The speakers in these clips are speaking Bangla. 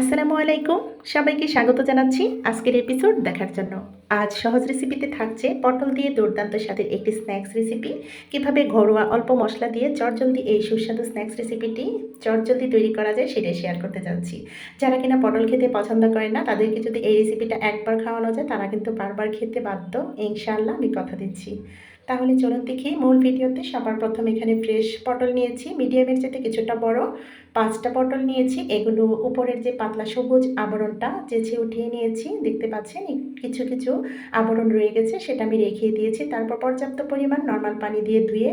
আসসালামু আলাইকুম। সবাইকে স্বাগত জানাচ্ছি আজকের এপিসোড দেখার জন্য। আজ সহজ রেসিপিতে থাকছে পটল দিয়ে দুর্দান্ত স্বাদের একটি স্ন্যাক্স রেসিপি কীভাবে ঘরোয়া অল্প মশলা দিয়ে চটজলদি এই সুস্বাদু স্ন্যাক্স রেসিপিটি চটজলদি তৈরি করা যায় সেটাই শেয়ার করতে যাচ্ছি। যারা কিনা পটল খেতে পছন্দ করে না, তাদেরকে যদি এই রেসিপিটা একবার খাওয়ানো যায়, তারা কিন্তু বারবার খেতে বাধ্য। ইনশাআল্লাহ আমি কথা দিচ্ছি। তাহলে চলুন দেখি মূল ভিডিওতে সবার প্রথম এখানে ফ্রেশ পটল নিয়েছি মিডিয়ামের চেয়ে কিছুটা বড়। পাঁচটা পটল নিয়েছি, এগুলো উপরের যে পাতলা সবুজ আবরণটা যেছে উঠিয়ে নিয়েছি, দেখতে পাচ্ছেন কিছু কিছু আবরণ রয়ে গেছে, সেটা আমি রেখে দিয়েছি। তারপর পর্যাপ্ত পরিমাণ নর্মাল পানি দিয়ে ধুয়ে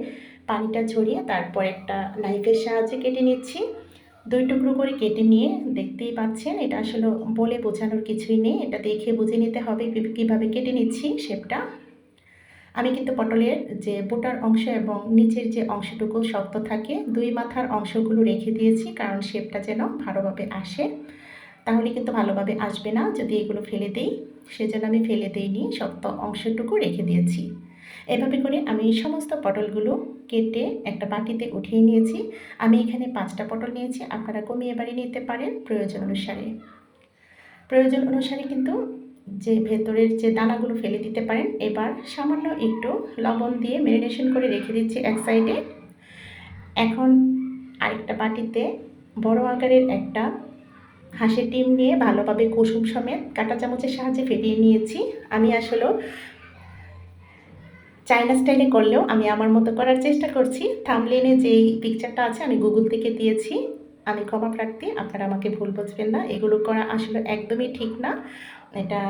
পানিটা ঝরিয়ে তারপর একটা নাইফের সাহায্যে কেটে নিচ্ছি। দুই টুকরো করে কেটে নিয়ে দেখতেই পাচ্ছেন, এটা আসলে বলে বোঝানোর কিছুই নেই, এটা দেখে বুঝে নিতে হবে কীভাবে কেটে নিচ্ছি শেপটা আমি কিন্তু পটলের যে বোটার অংশ এবং নিচের যে অংশটুকু শক্ত থাকে, দুই মাথার অংশগুলো রেখে দিয়েছি কারণ শেপটা যেন ভালোভাবে আসে। তাহলে কিন্তু ভালোভাবে আসবে না যদি এগুলো ফেলে দিই। সেজন্য আমি ফেলে দিইনি, শক্ত অংশটুকু রেখে দিয়েছি। এভাবে করে আমি সমস্ত পটলগুলো কেটে একটা বাটিতে উঠিয়ে নিয়েছি। আমি এখানে পাঁচটা পটল নিয়েছি, আপনারা কমিয়ে বাড়িয়ে নিতে পারেন প্রয়োজন অনুসারে। প্রয়োজন অনুসারে কিন্তু যে ভেতরের যে দানাগুলো ফেলে দিতে পারেন, এবার সামান্য একটু লবণ দিয়ে ম্যারিনেশন করে রেখে দিচ্ছি এক সাইডে এখন আরেকটা বাটিতে বড় আকারের একটা হাঁসের ডিম নিয়ে ভালোভাবে কুসুম সমেত কাঁটা চামচের সাহায্যে ফেটিয়ে নিয়েছি। আমি আসলে চাইনা স্টাইলে করলেও আমি আমার মতো করার চেষ্টা করছি। থামলেনে যেই পিকচারটা আছে, আমি গুগল থেকে দিয়েছি। আমি ক্ষমা প্রার্থী, আপনারা আমাকে ভুল বুঝবেন না, এগুলো করা আসলে একদমই ঠিক না। এটা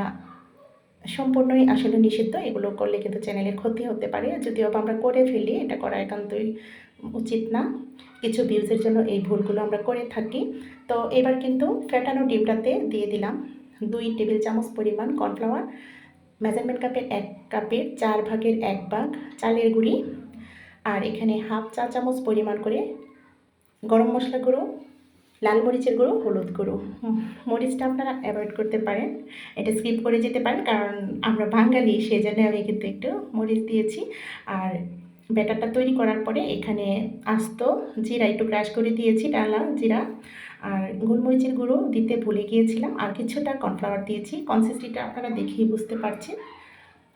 সম্পূর্ণই আসলে নিষিদ্ধ, এগুলো করলে কিন্তু চ্যানেলের ক্ষতি হতে পারে। যদিও আমরা করে ফেলি, এটা করা একান্তই উচিত না। কিছু ভিউজের জন্য এই ভুলগুলো আমরা করে থাকি। তো এবার কিন্তু ফ্যাটানো ডিমটাতে দিয়ে দিলাম দুই টেবিল চামচ পরিমাণ কর্নফ্লাওয়ার, মেজারমেন্ট কাপের এক কাপের চার ভাগের এক ভাগ চালের গুঁড়ি, আর এখানে হাফ চা চামচ পরিমাণ করে গরম মশলা গুঁড়ো, লাল মরিচের গুঁড়ো, হলুদ গুঁড়ো। মরিচটা আপনারা অ্যাভয়েড করতে পারেন। এটা স্কিপ করে যেতে পারেন, কারণ আমরা বাঙালি সেই জন্য আমি কিন্তু একটু মরিচ দিয়েছি। আর ব্যাটারটা তৈরি করার পরে এখানে আস্ত জিরা একটু ক্রাশ করে দিয়েছি, ডালা জিরা। আর গোলমরিচের গুঁড়ো দিতে ভুলে গিয়েছিলাম। আর কিছুটা কর্নফ্লাওয়ার দিয়েছি। কনসিস্টেন্সিটা আপনারা দেখেই বুঝতে পারছেন।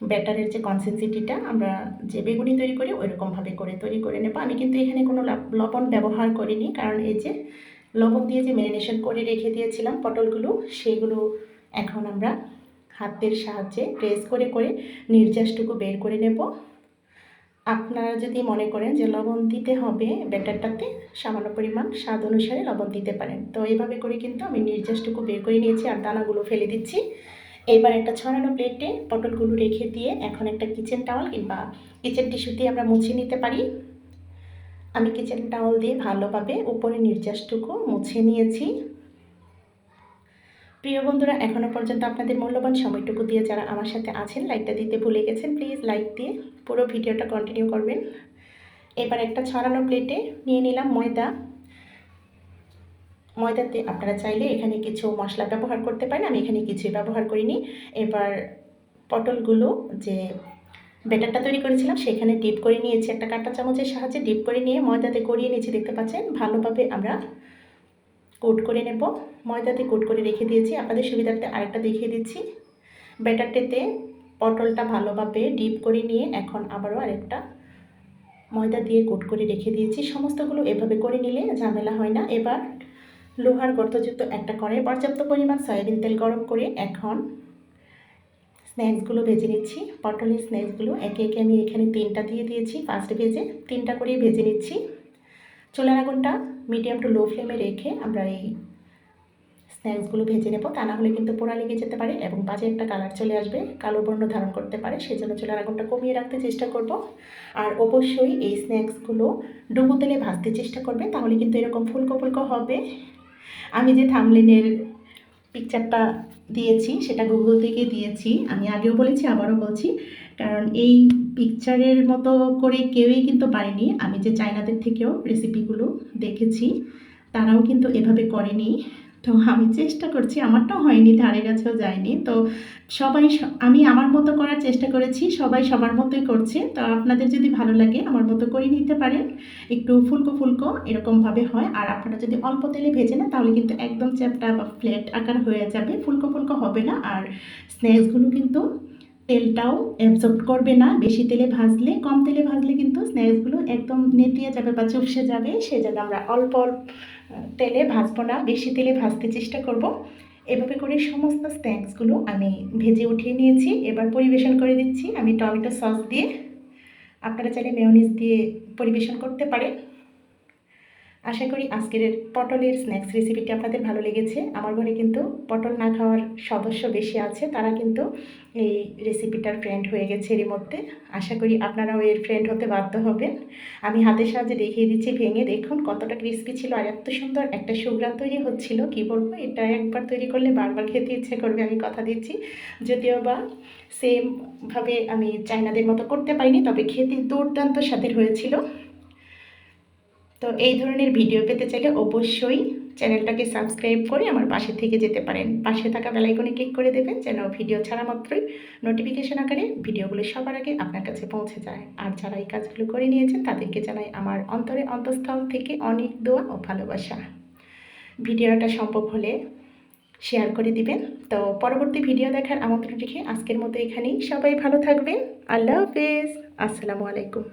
ব্যাটারের যে কনসিস্টেন্সিটা আমরা যে বেগুনি তৈরি করি, ওইরকমভাবে করে তৈরি করে নেব। আমি কিন্তু এখানে কোনো লবণ ব্যবহার করিনি, কারণ এই যে লবণ দিয়ে যে ম্যারিনেশন করে রেখে দিয়েছিলাম পটলগুলো, সেগুলো এখন আমরা হাতের সাহায্যে প্রেস করে করে নির্যাসটুকু বের করে নেব। আপনারা যদি মনে করেন যে লবণ দিতে হবে ব্যাটারটাতে, সামান্য পরিমাণ স্বাদ অনুসারে লবণ দিতে পারেন। তো এইভাবে করে কিন্তু আমি নির্যাসটুকু বের করে নিয়েছি আর দানাগুলো ফেলে দিচ্ছি। এবার একটা ছড়ানো প্লেটে পটলগুলো রেখে দিয়ে এখন একটা কিচেন টাওয়াল কিংবা কিচেন টিস্যু দিয়ে আমরা মুছে নিতে পারি। আমি কিচেন টাওয়াল দিয়ে ভালোভাবে উপরে নির্যাসটুকু মুছে নিয়েছি। প্রিয় বন্ধুরা এখনও পর্যন্ত আপনাদের মূল্যবান সময়টুকু দিয়ে যারা আমার সাথে আছেন লাইকটা দিতে ভুলে গেছেন প্লিজ লাইক দিয়ে পুরো ভিডিওটা কন্টিনিউ করবেন। এবার একটা ছড়ানো প্লেটে নিয়ে নিলাম ময়দা। ময়দাতে আপনারা চাইলে এখানে কিছু মশলা ব্যবহার করতে পারেন। আমি এখানে কিছুই ব্যবহার করিনি। এবার পটলগুলো যে ব্যাটারটা তৈরি করেছিলাম, সেখানে ডিপ করে নিয়েছি একটা কাঁটা চামচের সাহায্যে। ডিপ করে নিয়ে ময়দাতে করিয়ে নিয়েছি, দেখতে পাচ্ছেন? ভালোভাবে আমরা কোট করে নেব। ময়দাতে কোট করে রেখে দিয়েছি। আপনাদের সুবিধার্থে আরেকটা দেখিয়ে দিচ্ছি। ব্যাটারটিতে পটলটা ভালোভাবে ডিপ করে নিয়ে এখন আবারও আরেকটা ময়দা দিয়ে কোট করে রেখে দিয়েছি। সমস্তগুলো এভাবে করে নিলে ঝামেলা হয় না। এবার লোহার গর্তযুক্ত একটা করে। পর্যাপ্ত পরিমাণ সয়াবিন তেল গরম করে এখন স্ন্যাক্সগুলো ভেজে নিচ্ছি। পটলের স্ন্যাক্সগুলো একে একে আমি এখানে তিনটা দিয়ে দিয়েছি। ফার্স্ট ভেজে তিনটা করে ভেজে নিচ্ছি। চুলার আগুনটা মিডিয়াম টু লো ফ্লেমে রেখে আমরা এই স্ন্যাক্সগুলো ভেজে নেব। তা না হলে কিন্তু পোড়া লেগে যেতে পারে এবং বাজে একটা কালার চলে আসবে। কালো বর্ণ ধারণ করতে পারে, সেজন্য চুলার আগুনটা কমিয়ে রাখতে চেষ্টা করব। আর অবশ্যই এই স্ন্যাক্সগুলো ডুবো তেলে ভাজতে চেষ্টা করবে, তাহলে কিন্তু এরকম ফুলকো ফুলকো হবে। আমি যে থামলিনের পিকচারটা দিয়েছি, সেটা গুগল থেকে দিয়েছি। আমি আগেও বলেছি, আবারও বলছি, কারণ এই পিকচারের মতো করে কেউই কিন্তু পারেনি। আমি যে চায়নাদের থেকেও রেসিপিগুলো দেখেছি, তারাও কিন্তু এভাবে করেনি। তো আমি চেষ্টা করছি, আমারটাও হয়নি, ধারে কাছেও যায়নি। তো সবাই আমি আমার মতো করার চেষ্টা করেছি, সবাই সবার মতোই করছে। তো আপনাদের যদি ভালো লাগে, আমার মতো করে নিতে পারেন। একটু ফুলকো ফুলকো এরকমভাবে হয়। আর আপনারা যদি অল্প তেলে ভেজে না তাহলে কিন্তু একদম চ্যাপটা বা ফ্ল্যাট আকার হয়ে যাবে। ফুলকো ফুলকো হবে না। আর স্ন্যাক্সগুলো কিন্তু তেলটাও অ্যাবজর্ব করবে না। বেশি তেলে ভাজলে, কম তেলে ভাজলে কিন্তু স্ন্যাক্সগুলো একদম নেতিয়ে যাবে বা চুপসে যাবে। সেজন্য আমরা অল্প অল্প তেলে ভাজবো না, বেশি তেলে ভাজতে চেষ্টা করব। এভাবে করে সমস্ত স্ন্যাক্সগুলো আমি ভেজে উঠিয়ে নিয়েছি। এবার পরিবেশন করে দিচ্ছি। আমি টমেটো সস দিয়ে, আপনারা চাইলে মেয়নিজ দিয়ে পরিবেশন করতে পারেন। আশা করি আজকের পটলের স্ন্যাক্স রেসিপিটি আপনাদের ভালো লেগেছে। আমার ঘরে কিন্তু পটল না খাওয়ার সদস্য বেশি আছে, তারা কিন্তু এই রেসিপিটার ফ্রেন্ড হয়ে গেছে এর মধ্যে। আশা করি আপনারাও এর ফ্রেন্ড হতে বাধ্য হবেন। আমি হাতের সাহায্যে দেখিয়ে দিচ্ছি, ভেঙে দেখুন কতটা ক্রিস্পি ছিল আর এত সুন্দর একটা সুগ্রান তৈরি হচ্ছিল। কি বলব, এটা একবার তৈরি করলে বারবার খেতে ইচ্ছে করবে, আমি কথা দিচ্ছি। যদিও বা সেমভাবে আমি চাইনাদের মতো করতে পারিনি, তবে খেতে দুর্দান্ত স্বাদের হয়েছিল। তো এই ধরনের ভিডিও পেতে চাইলে অবশ্যই চ্যানেলটাকে সাবস্ক্রাইব করে আমার পাশে থেকে যেতে পারেন। পাশে থাকা বেলাইকনে ক্লিক করে দেবেন যেন ভিডিও ছাড়া মাত্রই নোটিফিকেশন আকারে ভিডিওগুলো সবার আগে আপনার কাছে পৌঁছে যায়। আর যারা এই কাজগুলো করে নিয়েছেন তাদেরকে জানাই আমার অন্তরে অন্তঃস্থল থেকে অনেক দোয়া ও ভালোবাসা। ভিডিওটা সম্ভব হলে শেয়ার করে দিবেন। তো পরবর্তী ভিডিও দেখার আমন্ত্রণ রেখে আজকের মতো এখানেই সবাই ভালো থাকবেন। আল্লাহ হাফেজ। আসসালামু আলাইকুম।